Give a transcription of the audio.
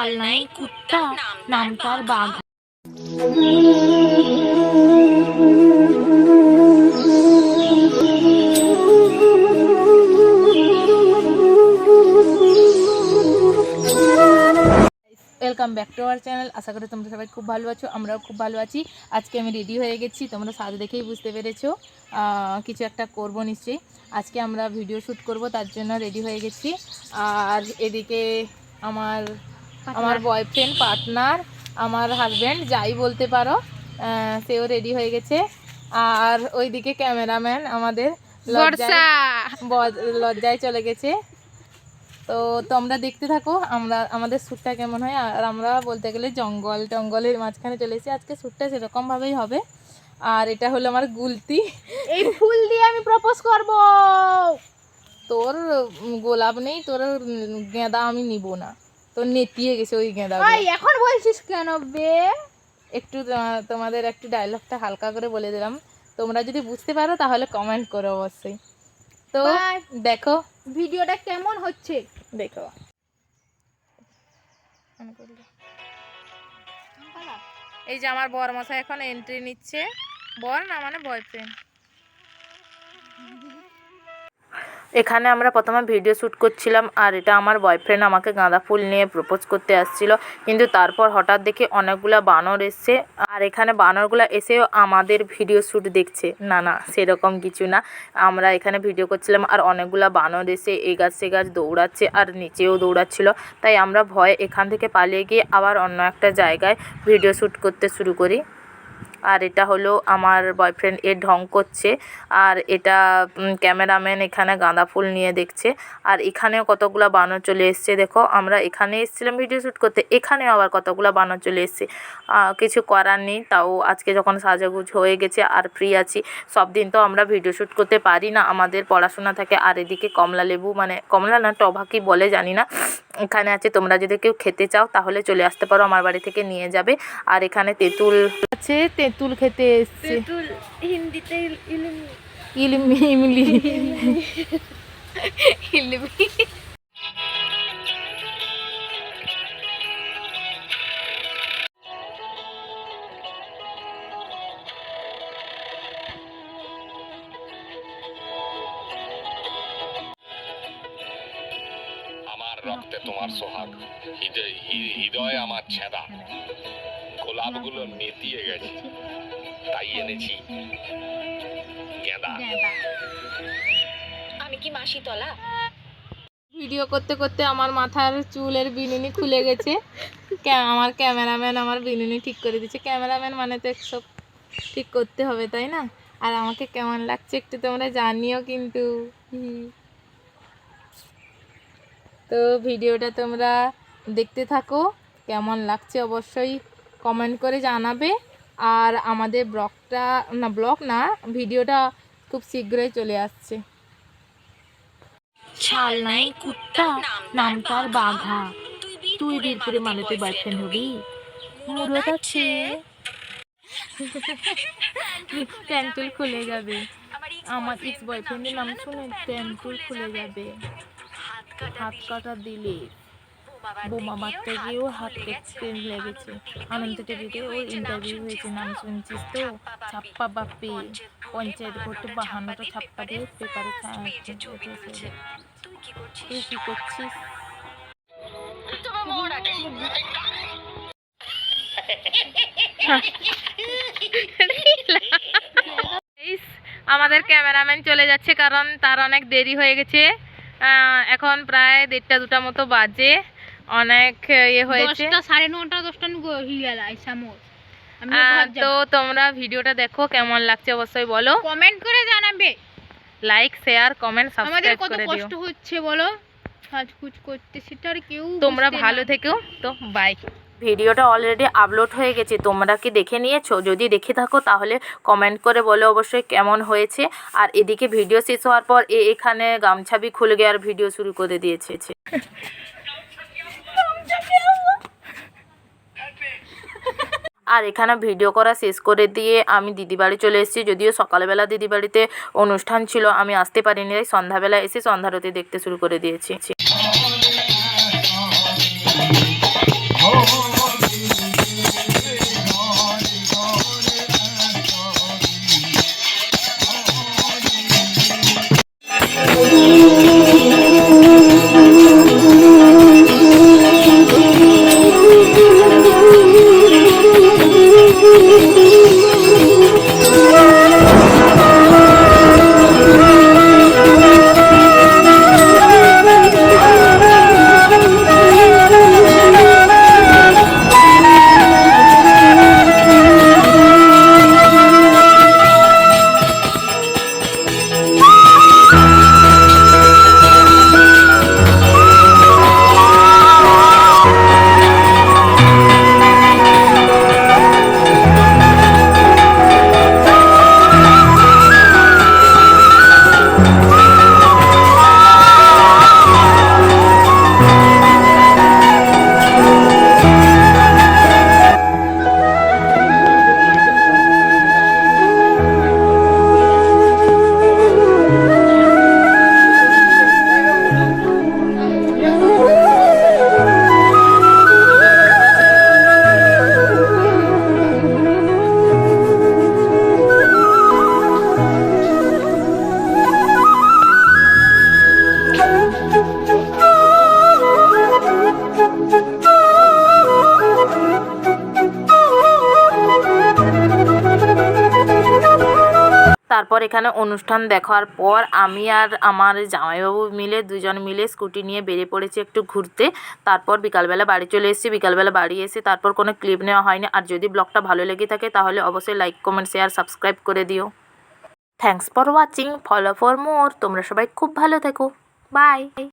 চাল নাই, কুত্তা নাম তার বাঘ। Welcome back to our channel আশা করি তোমরা সবাই খুব ভালো আছো, আমরাও খুব ভালো আছি। আজকে আমি রেডি হয়ে গেছি, তোমরা সাজ দেখেই বুঝতে পেরেছ। কিছু একটা করব নিশ্চয়ই। আজকে আমরা ভিডিও শ্যুট করব, তার জন্য রেডি হয়ে গেছি। আর এদিকে আমার আমার বয়ফ্রেন্ড পার্টনার আমার হাজব্যান্ড যাই বলতে পারো সেও রেডি হয়ে গেছে। আর ওইদিকে ক্যামেরাম্যান আমাদের লজ্জায়- লজ্জায় চলে গেছে। তো তোমরা দেখতে থাকো আমরা আমাদের শ্যুটটা কেমন হয়। আর আমরা বলতে গেলে জঙ্গল টঙ্গলের মাঝখানে চলে এসেছি। আজকে শ্যুটটা সেরকমভাবেই হবে। আর এটা হলো আমার গুলতি। এই ফুল দিয়ে আমি প্রপোজ করব। তোর গোলাপ নেই তোর গেঁদা আমি নিব না। তোর নেতিয়ে গেছে ওই গেঁদা ভাই এখন বলছিস কেন বে? একটু তোমাদের একটু ডায়লগটা হালকা করে বলে দিলাম। তোমরা যদি বুঝতে পারো তাহলে কমেন্ট করো অবশ্যই। তো. দেখো। ভিডিওটা কেমন হচ্ছে? দেখো। এই যে আমার বর মশাই এখন এন্ট্রি নিচ্ছে। বর না মানে বয়ফ্রেন্ড এখানে আমরা প্রথমে ভিডিও শ্যুট করছিলাম আর এটা আমার বয়ফ্রেন্ড আমাকে গাঁদা ফুল নিয়ে প্রপোজ করতে আসছিল। কিন্তু তারপর হঠাৎ দেখে অনেকগুলা বানর এসছে আর এখানে বানরগুলো এসেও আমাদের ভিডিও শ্যুট দেখছে। না না, সেরকম কিছু না। আমরা এখানে ভিডিও করছিলাম আর অনেকগুলা বানর এসে এই গাছ সে গাছ দৌড়াচ্ছে আর নিচেও দৌড়াচ্ছিল। তাই আমরা ভয়ে এখান থেকে পালিয়ে গিয়ে আবার অন্য একটা জায়গায় ভিডিও শ্যুট করতে শুরু করি। আর এটা হলো আমার বয়ফ্রেন্ড এর ঢং করছে। আর এটা ক্যামেরাম্যান এখানে গাঁদা ফুল নিয়ে দেখছে। আর এখানেও কতগুলো বানর চলে এসছে দেখো। আমরা এখানে এসেছিলাম ভিডিও শ্যুট করতে, এখানেও আবার কতগুলো বানর চলে এসছে। কিছু করার নেই, তাও আজকে যখন সাজাগুজ হয়ে গেছে আর ফ্রি আছি, সব দিন তো আমরা ভিডিও শ্যুট করতে পারি না। আমাদের পড়াশোনা থাকে, আর এদিকে কমলা লেবু মানে কমলা না টভা কি বলে জানি না। এখানে আছে তোমরা যদি কেউ খেতে চাও তাহলে চলে আসতে পারো আমার বাড়ি থেকে নিয়ে যাবে। আর এখানে তেঁতুল আছে তেঁতুল খেতে এসছে। হিন্দিতে ইলিমি ইমলি। আমার তোমার সোহাগ। হৃদয় হৃদয় আমার ছেঁদা গোলাপগুলো নেতিয়ে গেছে। তাই এনেছি। গেঁদা। আমি কি মাসি তলা? ভিডিও করতে করতে আমার মাথার চুলের বিনুনি খুলে গেছে। আমার ক্যামেরাম্যান আমার বিনুনি ঠিক করে দিচ্ছে ক্যামেরাম্যান মানে তো সব ঠিক করতে হবে তাই না? আর আমাকে কেমন লাগছে একটু তোমরা জানিও কিন্তু। হুম। তো ভিডিওটা তোমরা দেখতে থাকো। কেমন লাগছে অবশ্যই কমেন্ট করে জানাবে। আর আমাদের ব্লগটা না ব্লগ না ভিডিওটা খুব শীঘ্রই চলে আসছে। চাল নাই কুত্তা নাম তার বাঘা। তুই বীরপুরে মানে তুই বয়ফ্রেন্ড হবি। মুরত আছে। ট্যান্টুল খুলে যাবে। আমার এক্স বয়ফ্রেন্ডের নাম শুনে ট্যান্টুল খুলে যাবে। হাত কাটা দিলে। বোমা মারতে গিয়েও হাত কেটে লেগেছে। আনন্দ টিভিতে ওর ইন্টারভিউ হয়েছে নাম শুনছিস তো? ছাপ্পা বাপ্পি পঞ্চায়েত ভোটে বাহান্নটা ছাপ্পা দিয়ে পেপারে তুই কি করছিস? আমাদের ক্যামেরাম্যান চলে যাচ্ছে কারণ তার অনেক দেরি হয়ে গেছে। এখন প্রায় দেড়টা দুটা মতো বাজে। অনেক ইয়ে হয়েছে। সাড়ে নটা দশটা আহ, তো তোমরা ভিডিওটা দেখো কেমন লাগছে অবশ্যই বলো। কমেন্ট করে জানাবে। লাইক শেয়ার কমেন্ট সাবস্ক্রাইব করে দিও। কষ্ট হচ্ছে বলো। সাজগুজ করতে সেটা আর কেউ তোমরা ভালো থেকেও থেকো তো বাই ভিডিওটা অলরেডি আপলোড হয়ে গেছে, তোমরা কি দেখে নিয়েছো? যদি দেখে থাকো, তাহলে কমেন্ট করে বলো অবশ্যই কেমন হয়েছে। আর এদিকে ভিডিও শেষ হওয়ার পর এ এখানে গামছাবি খুলে গিয়ে আর ভিডিও শুরু করে দিয়েছে। আর এখানে ভিডিও করা শেষ করে দিয়ে আমি দিদি বাড়ি চলে এসেছি। যদিও সকালবেলা দিদি বাড়িতে অনুষ্ঠান ছিল, আমি আসতে পারিনি। সন্ধ্যাবেলা এসে সন্ধ্যারতি দেখতে শুরু করে দিয়েছি। তারপর এখানে অনুষ্ঠান দেখার পর আমি আর আমার জামাইবাবু মিলে দুজন মিলে স্কুটি নিয়ে বেরিয়ে পড়েছি একটু ঘুরতে। তারপর বিকালবেলা বাড়ি চলে এসেছি। বিকালবেলা বাড়ি এসে তারপর কোনো ক্লিপ নেওয়া হয়নি। আর যদি ব্লগটা ভালো লেগে থাকে তাহলে অবশ্যই লাইক, কমেন্ট, শেয়ার, সাবস্ক্রাইব করে দিও। Thanks for watching. Follow for more. তোমরা সবাই খুব ভালো থেকো। বাই।